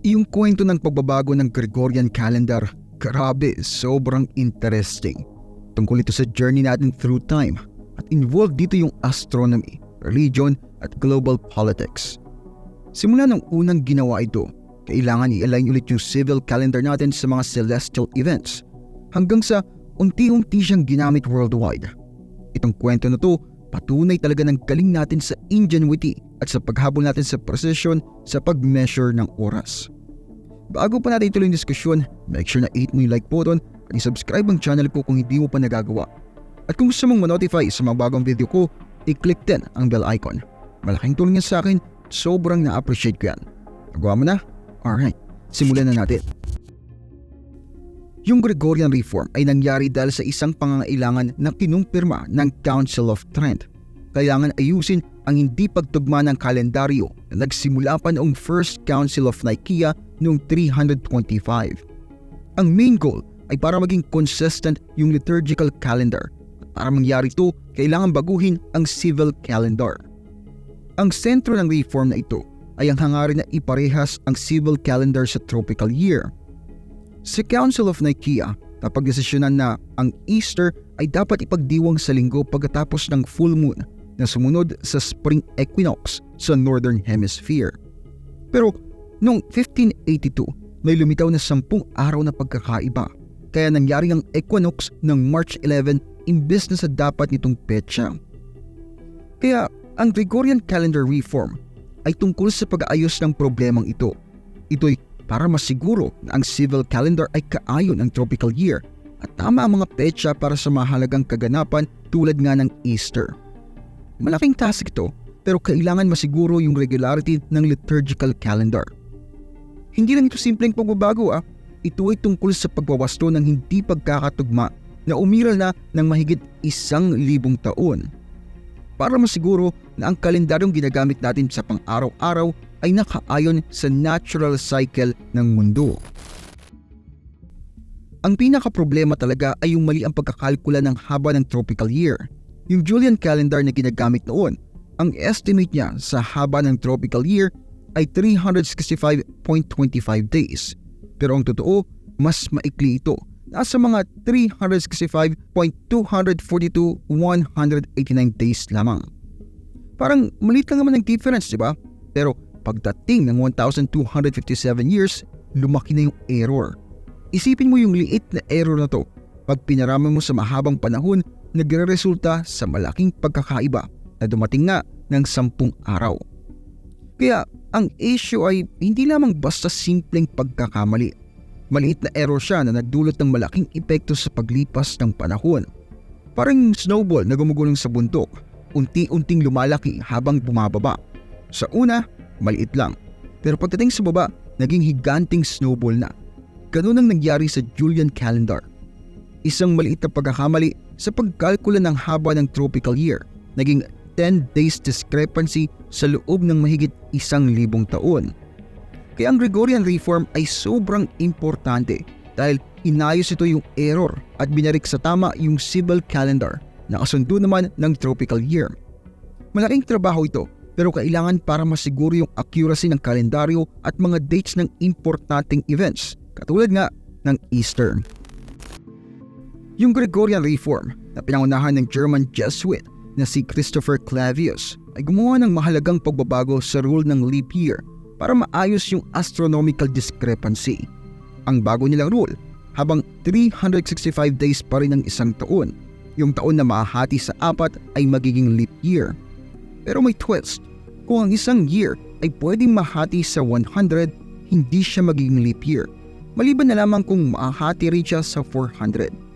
Yung kwento ng pagbabago ng Gregorian calendar, grabe, sobrang interesting. Tungkol ito sa journey natin through time at involved dito yung astronomy, religion at global politics. Simula nung unang ginawa ito, kailangan i-align ulit yung civil calendar natin sa mga celestial events hanggang sa unti-unti siyang ginamit worldwide. Itong kwento na to patunay talaga ng galing natin sa ingenuity at sa paghabol natin sa precision sa pag-measure ng oras. Bago pa natin ituloy yung diskusyon, make sure na hit mo yung like button at i-subscribe ang channel ko kung hindi mo pa nagagawa. At kung gusto mong ma-notify sa mga bagong video ko, i-click din ang bell icon. Malaking tulong yan sa akin, sobrang na-appreciate ko yan. Nagawa mo na? Alright, simulan na natin. Yung Gregorian Reform ay nangyari dahil sa isang pangangailangan na kinumpirma ng Council of Trent. Kailangan ayusin ang hindi pagtugma ng kalendaryo na nagsimula pa noong First Council of Nicaea noong 325. Ang main goal ay para maging consistent yung liturgical calendar. Para mangyari ito, kailangan baguhin ang civil calendar. Ang sentro ng reform na ito ay ang hangarin na iparehas ang civil calendar sa tropical year – sa Council of Nicaea, napagdesisyonan na ang Easter ay dapat ipagdiwang sa linggo pagkatapos ng full moon na sumunod sa spring equinox sa Northern Hemisphere. Pero noong 1582, may lumitaw na sampung araw na pagkakaiba kaya nangyari ang equinox ng March 11 imbes na sa dapat nitong petsa. Kaya ang Gregorian calendar reform ay tungkol sa pag-aayos ng problemang ito. Ito'y para masiguro na ang civil calendar ay kaayon ang tropical year at tama ang mga petsa para sa mahalagang kaganapan tulad nga ng Easter. Malaking task ito pero kailangan masiguro yung regularity ng liturgical calendar. Hindi lang ito simpleng pagbabago ah, ito ay tungkol sa pagwawasto ng hindi pagkakatugma na umiral na ng mahigit isang libong taon. Para masiguro na ang kalendaryong ginagamit natin sa pang-araw-araw ay nakaayon sa natural cycle ng mundo. Ang pinaka-problema talaga ay yung mali ang pagkakalkula ng haba ng tropical year. Yung Julian calendar na ginagamit noon, ang estimate niya sa haba ng tropical year ay 365.25 days. Pero ang totoo, mas maikli ito. Nasa mga 365.242.189 days lamang. Parang malit lang naman ang difference, di ba? Pero Pagdating ng 1,257 years, lumaki na yung error. Isipin mo yung liit na error na to pag pinarami mo sa mahabang panahon nagre-resulta sa malaking pagkakaiba na dumating nga ng sampung araw. Kaya ang issue ay hindi lamang basta simpleng pagkakamali. Maliit na error siya na nagdulot ng malaking epekto sa paglipas ng panahon. Parang snowball na gumugulong sa bundok, unti-unting lumalaki habang bumababa. Sa una, maliit lang. Pero pagdating sa baba, naging higanting snowball na. Ganun ang nangyari sa Julian calendar. Isang maliit na pagkakamali sa pagkalkula ng haba ng tropical year, naging 10 days discrepancy sa loob ng mahigit isang libong taon. Kaya ang Gregorian reform ay sobrang importante dahil inayos ito yung error at binarik sa tama yung civil calendar na kasundo naman ng tropical year. Malaking trabaho ito pero kailangan para masiguro yung accuracy ng kalendaryo at mga dates ng importanteng events katulad nga ng Easter. Yung Gregorian Reform na pinangunahan ng German Jesuit na si Christopher Clavius ay gumawa ng mahalagang pagbabago sa rule ng leap year para maayos yung astronomical discrepancy. Ang bago nilang rule, habang 365 days pa rin ang isang taon, yung taon na mahati sa apat ay magiging leap year. Pero may twist, kung ang isang year ay pwedeng mahati sa 100, hindi siya magiging leap year. Maliban na lamang kung mahati rin siya sa 400.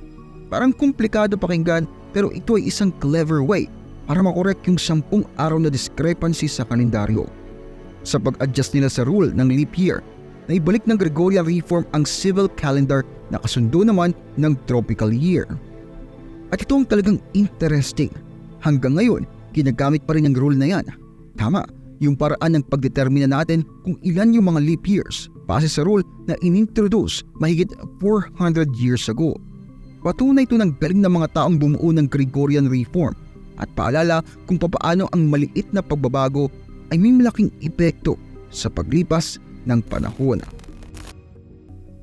Parang komplikado pakinggan pero ito ay isang clever way para makorek yung sampung araw na discrepancy sa kalendaryo. Sa pag-adjust nila sa rule ng leap year, naibalik ng Gregorian reform ang civil calendar na kasundo naman ng tropical year. At ito ang talagang interesting. Hanggang ngayon, ginagamit pa rin ang rule na yan Tama, yung paraan ng pagdetermina natin kung ilan yung mga leap years base sa rule na inintroduce mahigit 400 years ago. Patunay ito ng galing ng mga taong bumuo ng Gregorian Reform at paalala kung papaano ang maliit na pagbabago ay may malaking epekto sa paglipas ng panahon.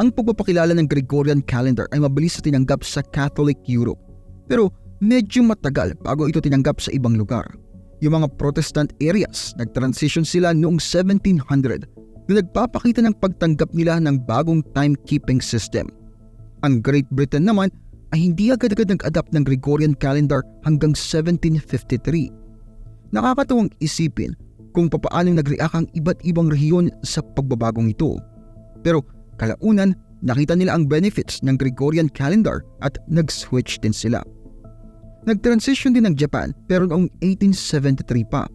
Ang pagpapakilala ng Gregorian calendar ay mabilis na tinanggap sa Catholic Europe pero medyo matagal bago ito tinanggap sa ibang lugar. Yung mga Protestant areas, nag-transition sila noong 1700 na nagpapakita ng pagtanggap nila ng bagong timekeeping system. Ang Great Britain naman ay hindi agad-agad nag-adapt ng Gregorian calendar hanggang 1753. Nakakatuwang isipin kung papaanong nag-react ang iba't ibang rehiyon sa pagbabagong ito. Pero kalaunan, nakita nila ang benefits ng Gregorian calendar at nag-switch din sila. Nag-transition din ng Japan pero noong 1873 pa.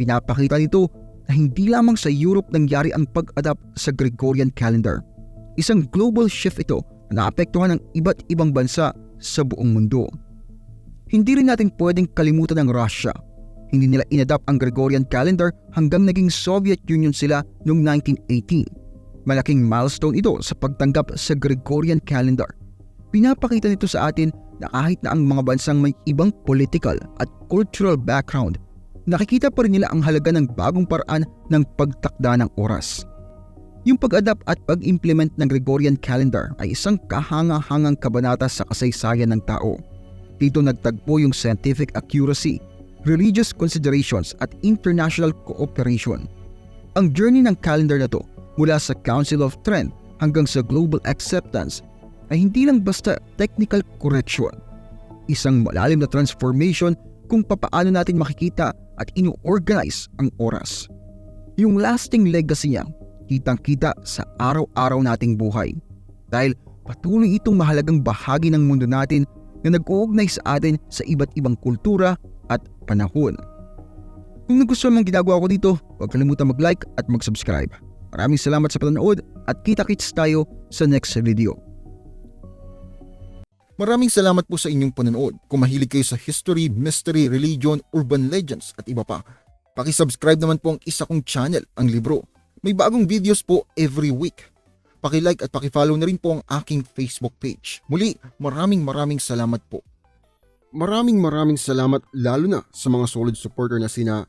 Pinapakita nito na hindi lamang sa Europe nangyari ang pag-adapt sa Gregorian calendar. Isang global shift ito naapektuhan ng iba't ibang bansa sa buong mundo. Hindi rin natin pwedeng kalimutan ang Russia. Hindi nila inadapt ang Gregorian calendar hanggang naging Soviet Union sila noong 1918. Malaking milestone ito sa pagtanggap sa Gregorian calendar. Pinapakita nito sa atin na kahit na ang mga bansang may ibang political at cultural background, nakikita pa rin nila ang halaga ng bagong paraan ng pagtakda ng oras. Yung pag-adapt at pag-implement ng Gregorian calendar ay isang kahanga-hangang kabanata sa kasaysayan ng tao. Dito nagtagpo yung scientific accuracy, religious considerations at international cooperation. Ang journey ng calendar na to mula sa Council of Trent hanggang sa global acceptance ay hindi lang basta technical correction. Isang malalim na transformation kung papaano natin makikita at ino-organize ang oras. Yung lasting legacy niya, kitang-kita sa araw-araw nating buhay. Dahil patuloy itong mahalagang bahagi ng mundo natin na nag-uugnay sa atin sa iba't ibang kultura at panahon. Kung nagustuhan mong ginagawa ko dito, huwag kalimutan mag-like at mag-subscribe. Maraming salamat sa panonood at kita-kits tayo sa next video. Maraming salamat po sa inyong panonood. Kung mahilig kayo sa history, mystery, religion, urban legends at iba pa, pakisubscribe naman po ang isa kong channel, ang Libro. May bagong videos po every week. Pakilike at pakifollow na rin po ang aking Facebook page. Muli, maraming maraming salamat po. Maraming maraming salamat lalo na sa mga solid supporter na sina